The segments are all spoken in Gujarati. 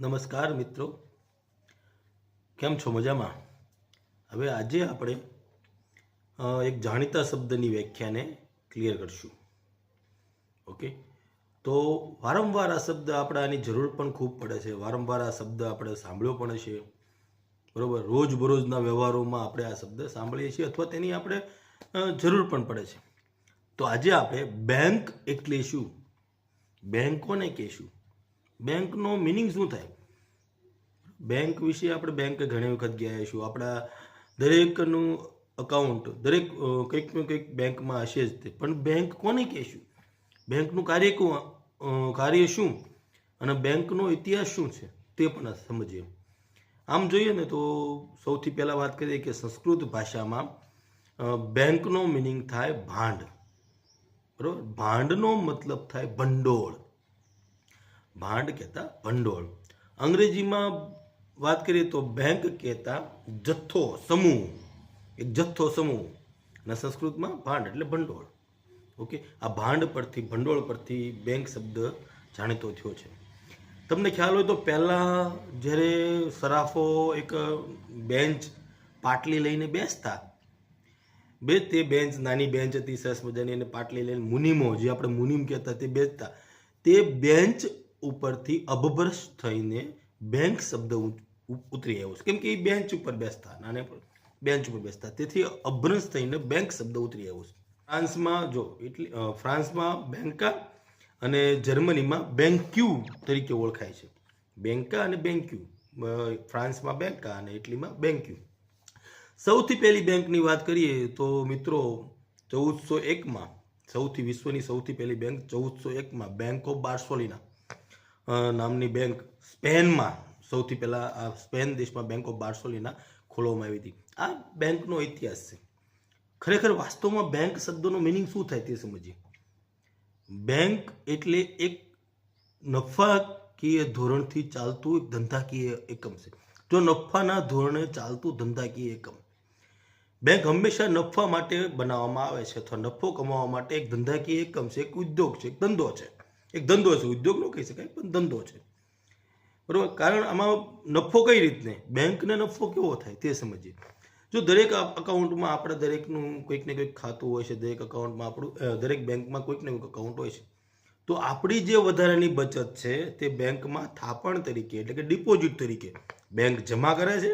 નમસ્કાર મિત્રો. કેમ છો મજામાં? હવે આજે આપણે એક જાણીતા શબ્દની વ્યાખ્યાને ક્લિયર કરશું. ઓકે તો વારંવાર આ શબ્દ આપણે આની જરૂર પણ ખૂબ પડે છે. વારંવાર આ શબ્દ આપણે સાંભળ્યો પણ છે બરાબર? રોજબરોજના વ્યવહારોમાં આપણે આ શબ્દ સાંભળીએ છીએ અથવા તેની આપણે જરૂર પણ પડે છે. તો આજે આપણે બેંક એટલે શું? બેંક કોને કહેશું? બેંકનો મિનિંગ શું થાય? બેંક વિશે આપણે બેંક ઘણી વખત ગયા છું આપણા દરેકનું અકાઉન્ટ દરેક કંઈક ને કંઈક બેંકમાં હશે જ તે. પણ બેંક કોને કહેશું? બેંકનું કાર્ય કાર્ય શું? અને બેંકનો ઇતિહાસ શું છે? તે પણ સમજીએ. આમ જોઈએ ને તો સૌથી પહેલાં વાત કરીએ કે સંસ્કૃત ભાષામાં બેંકનો મિનિંગ થાય ભાંડ. બરોબર? ભાંડનો મતલબ થાય ભંડોળ. ભાંડ કહેતા ભંડોળ અંગ્રેજીમાં વાત કરીએ તો બેંક કહેતા જથ્થો સમૂહ. એક જથ્થો સમૂહ. અને સંસ્કૃતમાં ભાંડ એટલે ભંડોળ. ઓકે? આ ભાંડ પરથી, ભંડોળ પરથી બેંક શબ્દ જાણીતો થયો છે. તમને ખ્યાલ હોય તો પહેલાં જ્યારે સરાફો એક બેન્ચ પાટલી લઈને બેસતા, બે તે બેન્ચ નાની બેન્ચ હતી, સરસ મજાની, અને પાટલી લઈને મુનિમો, જે આપણે મુનિમ કહેતા તે બેસતા. તે બેન્ચ ઉપરથી અભભ્રશ થઈને બેંક શબ્દ ઉતરી આવ્યો છે. કેમ કે એ બેન્ચ ઉપર બેસતા, નાને બેન્ચ ઉપર બેસતા. તેથી અભ્રંશ થઈને બેંક શબ્દ ઉતરી આવ્યો છે. ફ્રાન્સમાં જો, એટલે ફ્રાન્સમાં બેંકા અને જર્મનીમાં બેંક્યુ તરીકે ઓળખાય છે. બેંકા અને બેંક્યુ. ફ્રાન્સમાં બેંકા અને ઇટલીમાં બેંક્યુ. સૌથી પહેલી બેંકની વાત કરીએ તો મિત્રો, ચૌદસો એકમાં, સૌથી વિશ્વની સૌથી પહેલી બેંક ચૌદસો એકમાં, બેંક ઓફ બાર્સોલિના. નામની બેંક સ્પેનમાં સૌથી પહેલાં આ સ્પેન દેશમાં બેંક ઓફ બાર્સોલિના ખોલવામાં આવી હતી. આ બેંકનો ઇતિહાસ છે. ખરેખર વાસ્તવમાં બેંક શબ્દનો મિનિંગ શું થાય તે સમજીએ. બેંક એટલે એક નફાકીય ધોરણથી ચાલતું એક ધંધાકીય એકમ છે. જો નફાના ધોરણે ચાલતું ધંધાકીય એકમ. બેંક હંમેશા નફા માટે બનાવવામાં આવે છે અથવા નફો કમાવા માટે એક ધંધાકીય એકમ છે, એક ઉદ્યોગ છે, એક ધંધો છે. એક ધંધો છે, ઉદ્યોગ ન કહી શકાય, પણ ધંધો છે. બરાબર? કારણ આમાં નફો કઈ રીતને? બેંકને નફો કેવો થાય તે સમજીએ. જો દરેક અકાઉન્ટમાં આપણે દરેકનું કોઈક ને કોઈક ખાતું હોય છે, દરેક અકાઉન્ટમાં આપણું દરેક બેંકમાં કોઈક ને કોઈક અકાઉન્ટ હોય છે, તો આપણી જે વધારાની બચત છે તે બેંકમાં થાપણ તરીકે, એટલે કે ડિપોઝિટ તરીકે બેંક જમા કરે છે.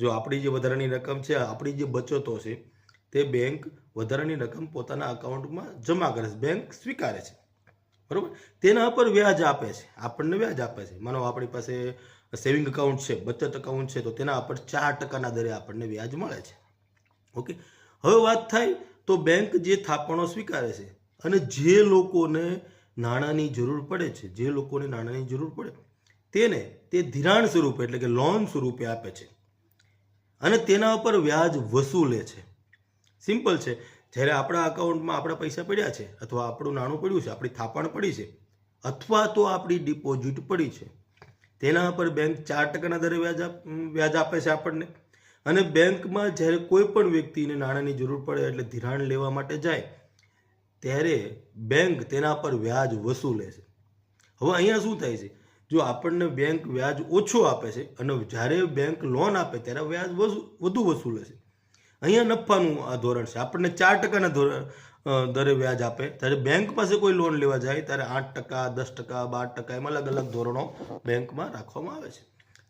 જો આપણી જે વધારાની રકમ છે, આપણી જે બચતો છે, તે બેંક વધારાની રકમ પોતાના અકાઉન્ટમાં જમા કરે છે, બેંક સ્વીકારે છે. બરોબર? તેના પર વ્યાજ આપે છે. આપણને વ્યાજ આપે છે. માનો આપણી પાસે સેવિંગ અકાઉન્ટ છે, બચત અકાઉન્ટ છે, તો તેના પર ચાર ટકાના દરે આપણને વ્યાજ મળે છે. ઓકે? હવે વાત થાય તો બેંક જે થાપણો સ્વીકારે છે અને જે લોકોને નાણાંની જરૂર પડે છે, જે લોકોને નાણાંની જરૂર પડે, તેને તે ધિરાણ સ્વરૂપે એટલે કે લોન સ્વરૂપે આપે છે. અને તેના ઉપર વ્યાજ વસૂલે છે. સિમ્પલ છે. જ્યારે આપણા અકાઉન્ટમાં આપણા પૈસા પડ્યા છે અથવા આપણું નાણું પડ્યું છે, આપણી થાપણ પડી છે, અથવા તો આપણી ડિપોઝિટ પડી છે, તેના પર બેંક ચાર ટકાના દરે વ્યાજ વ્યાજ આપે છે આપણને. અને બેંકમાં જ્યારે કોઈ પણ વ્યક્તિને નાણાંની જરૂર પડે એટલે ધિરાણ લેવા માટે જાય, ત્યારે બેંક તેના પર વ્યાજ વસૂલે છે. હવે અહીંયા શું થાય છે? જો આપણને બેંક વ્યાજ ઓછું આપે છે અને જ્યારે બેંક લોન આપે ત્યારે વ્યાજ વધુ વસૂલે છે. અહીંયા નફાનું આ ધોરણ છે. આપણને ચાર ટકાના ધોરણ દરે વ્યાજ આપે. ત્યારે બેંક પાસે કોઈ લોન લેવા જાય, ત્યારે આઠ ટકા, દસ ટકા, બાર ટકા એમાં અલગ અલગ ધોરણો બેંકમાં રાખવામાં આવે છે.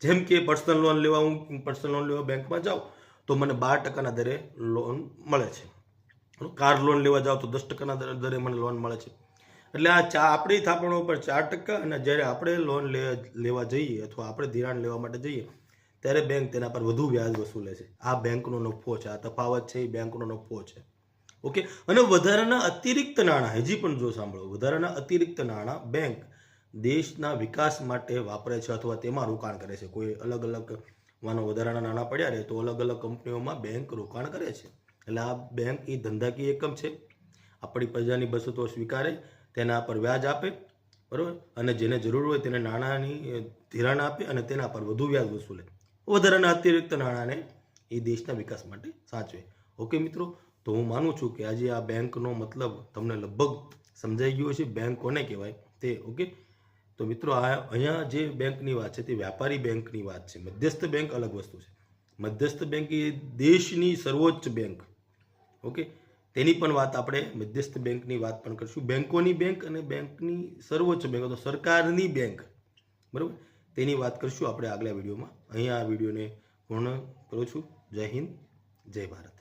જેમ કે પર્સનલ લોન લેવા, હું પર્સનલ લોન લેવા બેંકમાં જાઉં, તો મને બાર ટકાના દરે લોન મળે છે. કાર લોન લેવા જાઓ તો દસ ટકાના દરે મને લોન મળે છે. એટલે આ ચા, આપણી થાપણો પર ચાર ટકા અને જ્યારે આપણે લોન લેવા જઈએ અથવા આપણે ધિરાણ લેવા માટે જઈએ ત્યારે બેંક તેના પર વધુ વ્યાજ વસૂલે છે. આ બેંકનો નફો છે, આ તફાવત છે, એ બેંકનો નફો છે. ઓકે અને વધારાના અતિરિક્ત નાણાં, હજી પણ જો સાંભળો, વધારાના અતિરિક્ત નાણાં બેંક દેશના વિકાસ માટે વાપરે છે અથવા તેમાં રોકાણ કરે છે. કોઈ અલગ અલગ, માનો વધારાના નાણાં પડ્યા રહે તો અલગ અલગ કંપનીઓમાં બેંક રોકાણ કરે છે. એટલે આ બેંક એ ધંધાકીય એકમ છે. આપણી પ્રજાની બસતો સ્વીકારે, તેના પર વ્યાજ આપે, બરાબર? અને જેને જરૂર હોય તેને નાણાંની ધિરાણ આપે અને તેના પર વધુ વ્યાજ વસૂલે. વધારાના અતિરિક્ત નાણાંને એ દેશના વિકાસ માટે સાચવે. ઓકે મિત્રો, તો હું માનું છું કે આજે આ બેંકનો મતલબ તમને લગભગ સમજાઈ ગયો છે બેંક કોને કહેવાય તે, ઓકે? તો મિત્રો, આ અહીંયા જે બેંકની વાત છે તે વ્યાપારી બેંકની વાત છે. મધ્યસ્થ બેંક અલગ વસ્તુ છે. મધ્યસ્થ બેંક એ દેશની સર્વોચ્ચ બેંક, ઓકે? તેની પણ વાત આપણે મધ્યસ્થ બેંકની વાત પણ કરીશું. બેંકોની બેંક અને બેંકની સર્વોચ્ચ બેંક, તો સરકારની બેંક, બરાબર? તેની વાત કરીશું આપણે આગલા વિડીયોમાં. અહીંયા આ વિડીયોને પૂર્ણ કરું છું. જય હિન્દ, જય ભારત.